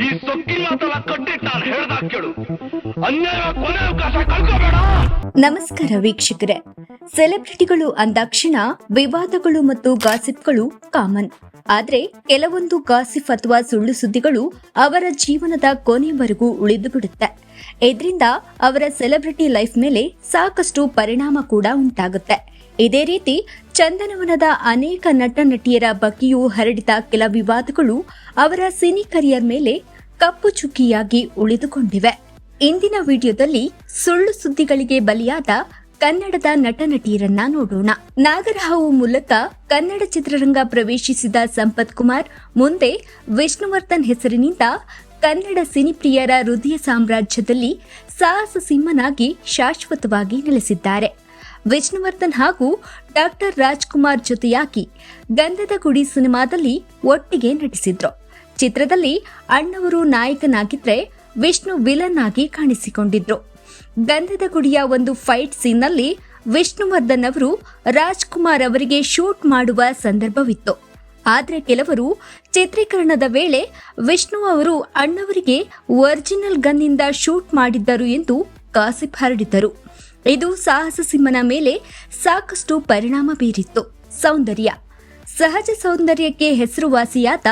ಈ ಸೊಕ್ಕಿಲ್ಲ ಕೇಳು. ಅನ್ಯಾಯ, ಕೊನೆ ಅವಕಾಶ ಕಳ್ಕೋಬೇಡ. ನಮಸ್ಕಾರ ವೀಕ್ಷಕರೇ. ಸೆಲೆಬ್ರಿಟಿಗಳು ಅಂದಾಕ್ಷಣ ವಿವಾದಗಳು ಮತ್ತು ಗಾಸಿಪ್ಗಳು ಕಾಮನ್. ಆದ್ರೆ ಕೆಲವೊಂದು ಗಾಸಿಪ್ ಅಥವಾ ಸುಳ್ಳು ಸುದ್ದಿಗಳು ಅವರ ಜೀವನದ ಕೊನೆವರೆಗೂ ಉಳಿದು ಬಿಡುತ್ತೆ ಇದರಿಂದ ಅವರ ಸೆಲೆಬ್ರಿಟಿ ಲೈಫ್ ಮೇಲೆ ಸಾಕಷ್ಟು ಪರಿಣಾಮ ಕೂಡ ಉಂಟಾಗುತ್ತೆ. ಇದೇ ರೀತಿ ಚಂದನವನದ ಅನೇಕ ನಟ ನಟಿಯರ ಬಗ್ಗೆಯೂ ಹರಡಿದ ಕೆಲ ವಿವಾದಗಳು ಅವರ ಸಿನಿ ಕರಿಯರ್ ಮೇಲೆ ಕಪ್ಪು ಚುಕ್ಕಿಯಾಗಿ ಉಳಿದುಕೊಂಡಿವೆ. ಇಂದಿನ ವಿಡಿಯೋದಲ್ಲಿ ಸುಳ್ಳು ಸುದ್ದಿಗಳಿಗೆ ಬಲಿಯಾದ ಕನ್ನಡದ ನಟ ನಟಿಯರನ್ನ ನೋಡೋಣ. ನಾಗರಹಾವು ಮೂಲಕ ಕನ್ನಡ ಚಿತ್ರರಂಗ ಪ್ರವೇಶಿಸಿದ ಸಂಪತ್ ಕುಮಾರ್, ಮುಂದೆ ವಿಷ್ಣುವರ್ಧನ್ ಹೆಸರಿನಿಂದ ಕನ್ನಡ ಸಿನಿಪ್ರಿಯರ ಹೃದಯ ಸಾಮ್ರಾಜ್ಯದಲ್ಲಿ ಸಾಹಸ ಸಿಂಹನಾಗಿ ಶಾಶ್ವತವಾಗಿ ನೆಲೆಸಿದ್ದಾರೆ. ವಿಷ್ಣುವರ್ಧನ್ ಹಾಗೂ ಡಾಕ್ಟರ್ ರಾಜ್ಕುಮಾರ್ ಜೊತೆಯಾಗಿ ಗಂಧದ ಗುಡಿ ಸಿನಿಮಾದಲ್ಲಿ ಒಟ್ಟಿಗೆ ನಟಿಸಿದ್ರು. ಚಿತ್ರದಲ್ಲಿ ಅಣ್ಣವರು ನಾಯಕನಾಗಿದ್ರೆ ವಿಷ್ಣು ವಿಲನ್ ಆಗಿ ಕಾಣಿಸಿಕೊಂಡಿದ್ರು. ಗಂಧದ ಗುಡಿಯ ಒಂದು ಫೈಟ್ ಸೀನ್ನಲ್ಲಿ ವಿಷ್ಣುವರ್ಧನ್ ಅವರು ರಾಜ್ಕುಮಾರ್ ಅವರಿಗೆ ಶೂಟ್ ಮಾಡುವ ಸಂದರ್ಭವಿತ್ತು. ಆದರೆ ಕೆಲವರು ಚಿತ್ರೀಕರಣದ ವೇಳೆ ವಿಷ್ಣು ಅವರು ಅಣ್ಣವರಿಗೆ ಒರಿಜಿನಲ್ ಗನ್ನಿಂದ ಶೂಟ್ ಮಾಡಿದ್ದರು ಎಂದು ಕಾಸಿಪ್ ಹರಡಿದ್ದರು ಇದು ಸಾಹಸ ಸಿಂಹನ ಮೇಲೆ ಸಾಕಷ್ಟು ಪರಿಣಾಮ ಬೀರಿತ್ತು. ಸೌಂದರ್ಯ. ಸಹಜ ಸೌಂದರ್ಯಕ್ಕೆ ಹೆಸರುವಾಸಿಯಾದ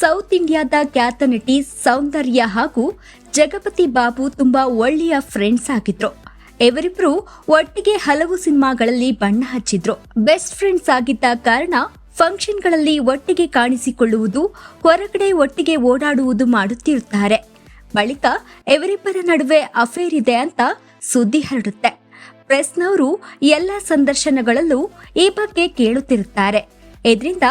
ಸೌತ್ ಇಂಡಿಯಾದ ಖ್ಯಾತ ನಟಿ ಸೌಂದರ್ಯ ಹಾಗೂ ಜಗಪತಿ ಬಾಬು ತುಂಬಾ ಒಳ್ಳೆಯ ಫ್ರೆಂಡ್ಸ್ ಆಗಿದ್ರು. ಇವರಿಬ್ರು ಒಟ್ಟಿಗೆ ಹಲವು ಸಿನಿಮಾಗಳಲ್ಲಿ ಬಣ್ಣ ಹಚ್ಚಿದ್ರು. ಬೆಸ್ಟ್ ಫ್ರೆಂಡ್ಸ್ ಆಗಿದ್ದ ಕಾರಣ ಫಂಕ್ಷನ್ಗಳಲ್ಲಿ ಒಟ್ಟಿಗೆ ಕಾಣಿಸಿಕೊಳ್ಳುವುದು, ಹೊರಗಡೆ ಒಟ್ಟಿಗೆ ಓಡಾಡುವುದು ಮಾಡುತ್ತಿರುತ್ತಾರೆ. ಬಳಿಕ, ಇವರಿಬ್ಬರ ನಡುವೆ ಅಫೇರ್ ಇದೆ ಅಂತ ಸುದ್ದಿ ಹರಡುತ್ತೆ. ಪ್ರೆಸ್ನವರು ಎಲ್ಲ ಸಂದರ್ಶನಗಳಲ್ಲೂ ಈ ಬಗ್ಗೆ ಕೇಳುತ್ತಿರುತ್ತಾರೆ. ಇದರಿಂದ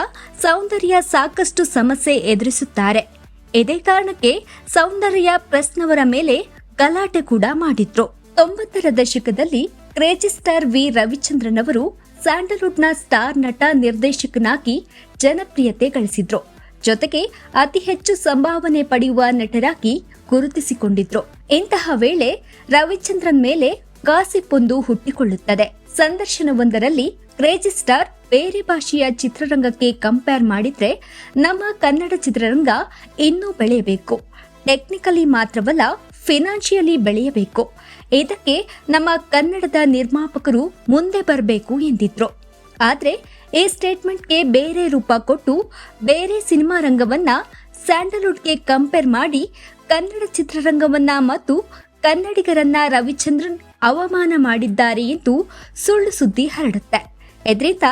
ಸೌಂದರ್ಯ ಸಾಕಷ್ಟು ಸಮಸ್ಯೆ ಎದುರಿಸುತ್ತಾರೆ. ಇದೇ ಕಾರಣಕ್ಕೆ ಸೌಂದರ್ಯ ಪ್ರೆಸ್ನವರ ಮೇಲೆ ಗಲಾಟೆ ಕೂಡ ಮಾಡಿದ್ರು. ತೊಂಬತ್ತರ ದಶಕದಲ್ಲಿ ಕ್ರೇಜಿ ಸ್ಟಾರ್ ವಿ ರವಿಚಂದ್ರನ್ ಅವರು ಸ್ಯಾಂಡಲ್ವುಡ್ನ ಸ್ಟಾರ್ ನಟ ನಿರ್ದೇಶಕನಾಗಿ ಜನಪ್ರಿಯತೆ ಗಳಿಸಿದ್ರು. ಜೊತೆಗೆ ಅತಿ ಹೆಚ್ಚು ಸಂಭಾವನೆ ಪಡೆಯುವ ನಟರಾಗಿ ಗುರುತಿಸಿಕೊಂಡಿದ್ರು. ಇಂತಹ ವೇಳೆ ರವಿಚಂದ್ರನ್ ಮೇಲೆ ಗಾಸಿಪ್ ಒಂದು ಹುಟ್ಟಿಕೊಳ್ಳುತ್ತದೆ. ಸಂದರ್ಶನವೊಂದರಲ್ಲಿ ಕ್ರೇಜಿ ಸ್ಟಾರ್ ಬೇರೆ ಭಾಷೆಯ ಚಿತ್ರರಂಗಕ್ಕೆ ಕಂಪೇರ್ ಮಾಡಿದ್ರೆ ನಮ್ಮ ಕನ್ನಡ ಚಿತ್ರರಂಗ ಇನ್ನೂ ಬೆಳೆಯಬೇಕು. ಟೆಕ್ನಿಕಲಿ ಮಾತ್ರವಲ್ಲ, ಫಿನಾನ್ಷಿಯಲಿ ಬೆಳೆಯಬೇಕು. ಇದಕ್ಕೆ ನಮ್ಮ ಕನ್ನಡದ ನಿರ್ಮಾಪಕರು ಮುಂದೆ ಬರಬೇಕು ಎಂದಿದ್ರು. ಆದರೆ ಈ ಸ್ಟೇಟ್ಮೆಂಟ್ಗೆ ಬೇರೆ ರೂಪ ಕೊಟ್ಟು ಬೇರೆ ಸಿನಿಮಾ ರಂಗವನ್ನ ಸ್ಯಾಂಡಲ್ವುಡ್ಗೆ ಕಂಪೇರ್ ಮಾಡಿ ಕನ್ನಡ ಚಿತ್ರರಂಗವನ್ನ ಮತ್ತು ಕನ್ನಡಿಗರನ್ನ ರವಿಚಂದ್ರನ್ ಅವಮಾನ ಮಾಡಿದ್ದಾರೆ ಎಂದು ಸುಳ್ಳು ಸುದ್ದಿ ಹರಡುತ್ತೆ. ಇದರಿಂದ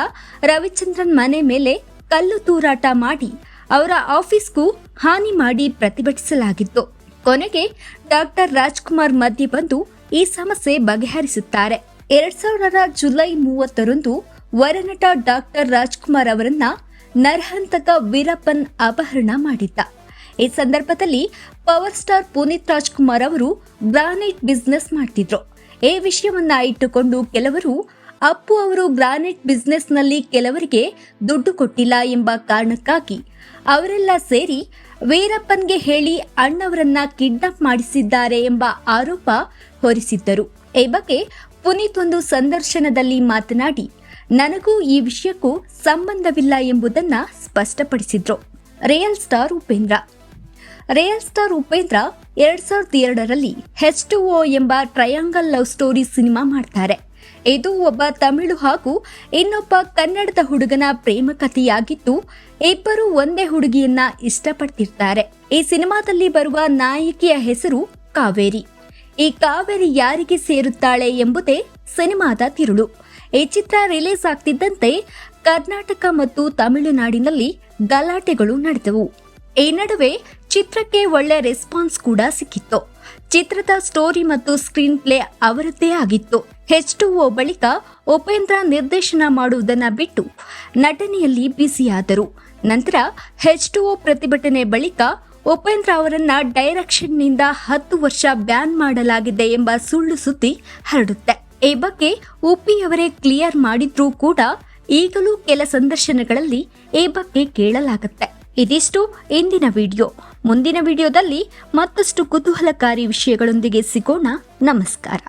ರವಿಚಂದ್ರನ್ ಮನೆ ಮೇಲೆ ಕಲ್ಲು ತೂರಾಟ ಮಾಡಿ ಅವರ ಆಫೀಸ್ಗೂ ಹಾನಿ ಮಾಡಿ ಪ್ರತಿಭಟಿಸಲಾಗಿತ್ತು. ಕೊನೆಗೆ ಡಾಕ್ಟರ್ ರಾಜ್ಕುಮಾರ್ ಮಧ್ಯೆ ಬಂದು ಈ ಸಮಸ್ಯೆ ಬಗೆಹರಿಸುತ್ತಾರೆ. ಎರಡ್ ಸಾವಿರದ ಜುಲೈ ಮೂವತ್ತರಂದು ವರನಟ ಡಾಕ್ಟರ್ ರಾಜ್ಕುಮಾರ್ ಅವರನ್ನ ನರಹಂತಕ ವೀರಪ್ಪನ್ ಅಪಹರಣ ಮಾಡಿದ್ದ. ಈ ಸಂದರ್ಭದಲ್ಲಿ ಪವರ್ ಸ್ಟಾರ್ ಪುನೀತ್ ರಾಜ್ಕುಮಾರ್ ಅವರು ಗ್ರಾನೈಟ್ ಬಿಸ್ನೆಸ್ ಮಾಡ್ತಿದ್ರು. ಈ ವಿಷಯವನ್ನ ಇಟ್ಟುಕೊಂಡು ಕೆಲವರು, ಅಪ್ಪು ಅವರು ಗ್ರಾನೈಟ್ ಬಿಸ್ನೆಸ್ನಲ್ಲಿ ಕೆಲವರಿಗೆ ದುಡ್ಡು ಕೊಟ್ಟಿಲ್ಲ ಎಂಬ ಕಾರಣಕ್ಕಾಗಿ ಅವರೆಲ್ಲ ಸೇರಿ ವೀರಪ್ಪನ್ಗೆ ಹೇಳಿ ಅಣ್ಣವರನ್ನ ಕಿಡ್ನಾಪ್ ಮಾಡಿಸಿದ್ದಾರೆ ಎಂಬ ಆರೋಪ ಹೊರಿಸಿದ್ದರು. ಈ ಬಗ್ಗೆ ಪುನೀತ್ ಒಂದು ಸಂದರ್ಶನದಲ್ಲಿ ಮಾತನಾಡಿ, ನನಗೂ ಈ ವಿಷಯಕ್ಕೂ ಸಂಬಂಧವಿಲ್ಲ ಎಂಬುದನ್ನ ಸ್ಪಷ್ಟಪಡಿಸಿದ್ರು. Real star Upendra real star Upendra ಎರಡ್ ಸಾವಿರದ ಎರಡರಲ್ಲಿ ಹೆಚ್ ಟು ಓ ಎಂಬ ಟ್ರಯಾಂಗಲ್ ಲವ್ ಸ್ಟೋರಿ ಸಿನಿಮಾ ಮಾಡ್ತಾರೆ. ಇದು ಒಬ್ಬ ತಮಿಳು ಹಾಗೂ ಇನ್ನೊಬ್ಬ ಕನ್ನಡದ ಹುಡುಗನ ಪ್ರೇಮ ಕಥೆಯಾಗಿದ್ದು, ಇಬ್ಬರು ಒಂದೇ ಹುಡುಗಿಯನ್ನ ಇಷ್ಟಪಡ್ತಿರ್ತಾರೆ. ಈ ಸಿನಿಮಾದಲ್ಲಿ ಬರುವ ನಾಯಕಿಯ ಹೆಸರು ಕಾವೇರಿ. ಈ ಕಾವೇರಿ ಯಾರಿಗೆ ಸೇರುತ್ತಾಳೆ ಎಂಬುದೇ ಸಿನಿಮಾದ ತಿರುಳು. ಈ ಚಿತ್ರ ರಿಲೀಸ್ ಆಗ್ತಿದ್ದಂತೆ ಕರ್ನಾಟಕ ಮತ್ತು ತಮಿಳುನಾಡಿನಲ್ಲಿ ಗಲಾಟೆಗಳು ನಡೆದವು. ಈ ನಡುವೆ ಚಿತ್ರಕ್ಕೆ ಒಳ್ಳೆ ರೆಸ್ಪಾನ್ಸ್ ಕೂಡ ಸಿಕ್ಕಿತ್ತು. ಚಿತ್ರದ ಸ್ಟೋರಿ ಮತ್ತು ಸ್ಕ್ರೀನ್ ಪ್ಲೇ ಅವರದ್ದೇ ಆಗಿತ್ತು. ಹೆಚ್ ಟು ಓ ಬಳಿಕ ಉಪೇಂದ್ರ ನಿರ್ದೇಶನ ಮಾಡುವುದನ್ನ ಬಿಟ್ಟು ನಟನೆಯಲ್ಲಿ ಬ್ಯುಸಿಯಾದರು ನಂತರ ಹೆಚ್ ಟು ಓ ಪ್ರತಿಭಟನೆ ಬಳಿಕ ಉಪೇಂದ್ರ ಅವರನ್ನ ಡೈರೆಕ್ಷನ್ನಿಂದ ಹತ್ತು ವರ್ಷ ಬ್ಯಾನ್ ಮಾಡಲಾಗಿದೆ ಎಂಬ ಸುಳ್ಳು ಸುದ್ದಿ ಹರಡುತ್ತೆ. ಈ ಬಗ್ಗೆ ಉಪ್ಪಿ ಅವರೇ ಕ್ಲಿಯರ್ ಮಾಡಿದ್ರೂ ಕೂಡ ಈಗಲೂ ಕೆಲ ಸಂದರ್ಶನಗಳಲ್ಲಿ ಈ ಬಗ್ಗೆ ಕೇಳಲಾಗುತ್ತೆ. ಇದಿಷ್ಟು ಇಂದಿನ ವಿಡಿಯೋ. ಮುಂದಿನ ವಿಡಿಯೋದಲ್ಲಿ ಮತ್ತಷ್ಟು ಕುತೂಹಲಕಾರಿ ವಿಷಯಗಳೊಂದಿಗೆ ಸಿಗೋಣ. ನಮಸ್ಕಾರ.